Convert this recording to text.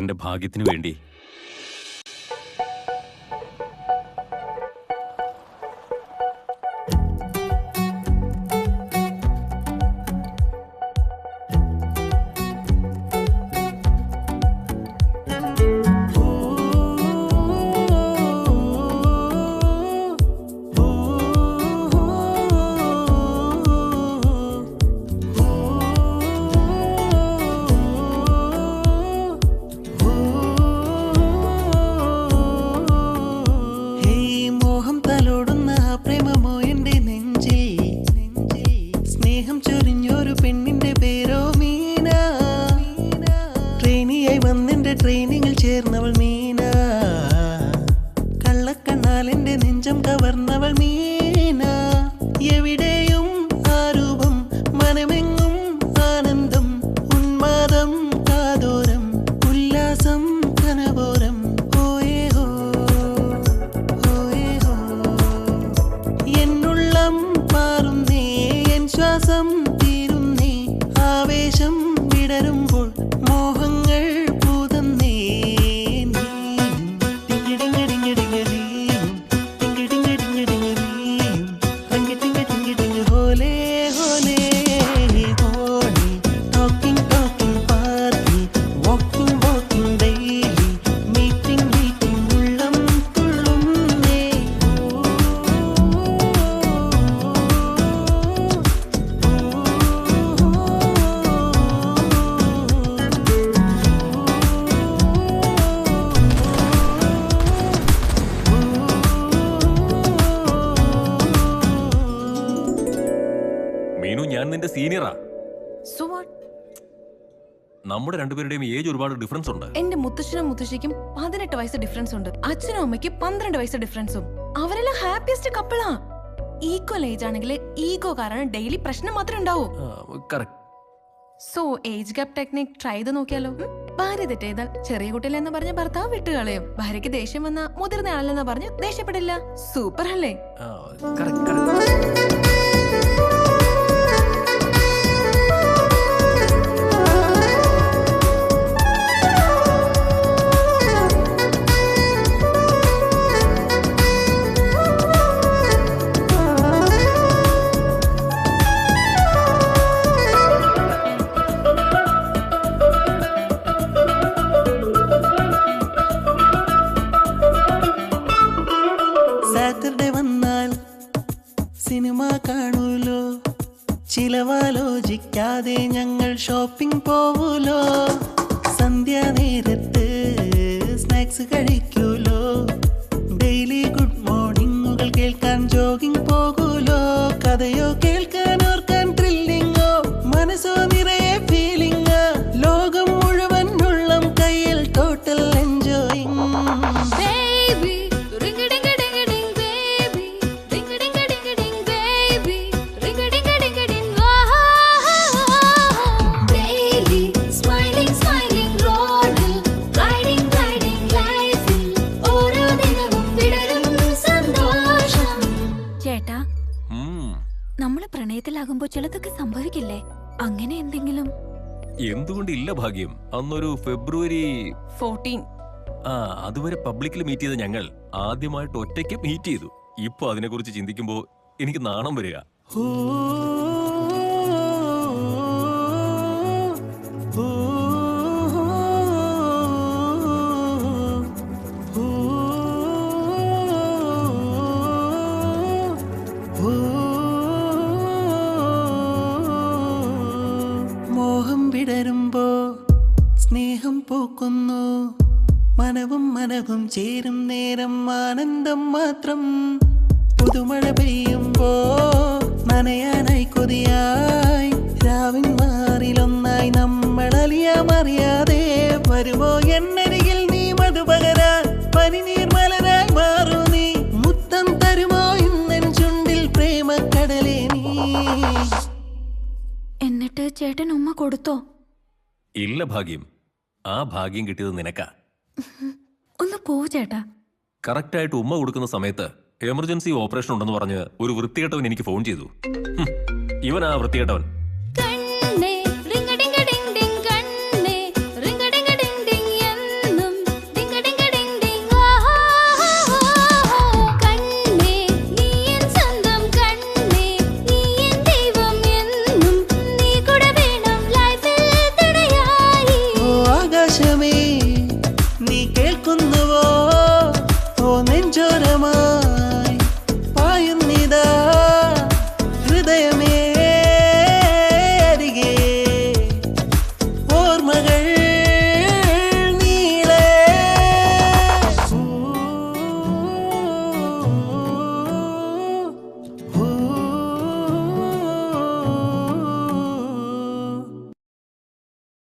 എന്റെ ഭാഗ്യത്തിനു വേണ്ടി ട്രെയിനിങ്ങിൽ ചേർന്നവൾ മീന. കള്ളക്കണ്ണാൽ എന്റെ നെഞ്ചം കവർന്നവൾ മീന. എവിടെയും സീനിയറാ. സോ വാട്ട് നമ്മുടെ രണ്ടുപേരുടെയും ഏജ് ഒരുപാട് ഡിഫറൻസ് ഉണ്ട്. എന്റെ മുത്തശ്ശനും മുത്തശ്ശിക്കും പതിനെട്ട് വയസ്സ് ഡിഫറൻസ് ഉണ്ട്. അച്ഛനും അമ്മയ്ക്ക് പന്ത്രണ്ട് വയസ്സ് ഡിഫറൻസും അവരെല്ലാം ഹാപ്പിയസ്റ്റ് കപ്പിളാ ഈക്വൽ ഏജ് ആണെങ്കിൽ ഈഗോ കാരണം ഡെയിലി പ്രശ്നം മാത്രമേ ഉണ്ടാവും. So age gap technique try ചെയ്ത് നോക്കിയാലോ? ഭാര്യ തെറ്റെയ്താൽ ചെറിയ കുട്ടിയിലെന്ന് പറഞ്ഞ് ഭർത്താവ് വിട്ടുകളയും ഭാര്യയ്ക്ക് ദേഷ്യം വന്ന മുതിർന്ന ആളെന്ന് പറഞ്ഞു ദേഷ്യപ്പെടില്ല. സൂപ്പർ അല്ലേ? സിനിമ കാണൂലോ? ചിലവാലോചിക്കാതെ ഞങ്ങൾ ഷോപ്പിംഗ് പോവൂലോ? സന്ധ്യ നേരത്ത് സ്നാക്സ് കഴിക്കൂലോ? ഡെയിലി ഗുഡ് മോർണിംഗുകൾ കേൾക്കാൻ ജോഗിംഗ് പോകൂലോ? കഥയോ കേൾക്കാൻ പ്രണയത്തിലാകുമ്പോ ചിലതൊക്കെ സംഭവിക്കില്ലേ? അങ്ങനെ എന്തെങ്കിലും? എന്തുകൊണ്ടില്ല ഭാഗ്യം. അന്നൊരു ഫെബ്രുവരി ഫോർട്ടീൻ. ആ അതുവരെ പബ്ലിക്കിൽ മീറ്റ് ചെയ്ത ഞങ്ങൾ ആദ്യമായിട്ട് ഒറ്റയ്ക്ക് മീറ്റ് ചെയ്തു. ഇപ്പൊ അതിനെക്കുറിച്ച് ചിന്തിക്കുമ്പോ എനിക്ക് നാണം വരിക. ചേരും നേരം ആനന്ദം മാത്രം. പുതുമഴ പെയ്യുമ്പോ നനയാനായി കൊതിയായി. രാവിൻ മാറിലൊന്നായി നമ്മൾ അലിയാമറിയാതെ വരുമോ എന്നരികിൽ നീ മതു പകരാൻ. പനിനീർ മലരായി മാറൂ നീ. മുത്തം തരുമോ ഇന്നൻ ചുണ്ടിൽ പ്രേമക്കടലേ നീ. എന്നിട്ട് ചേട്ടൻ ഉമ്മ കൊടുത്തോ? ഇല്ല ഭാഗ്യം. ആ ഭാഗ്യം കിട്ടിയത് നിനക്കാ. ഒന്ന് പോവു ചേട്ടാ. കറക്റ്റായിട്ട് ഉമ്മ കൊടുക്കുന്ന സമയത്ത് എമർജൻസി ഓപ്പറേഷൻ ഉണ്ടെന്ന് പറഞ്ഞ് ഒരു വൃത്തികെട്ടവൻ എനിക്ക് ഫോൺ ചെയ്തു. ഇവൻ ആ വൃത്തികെട്ടവൻ.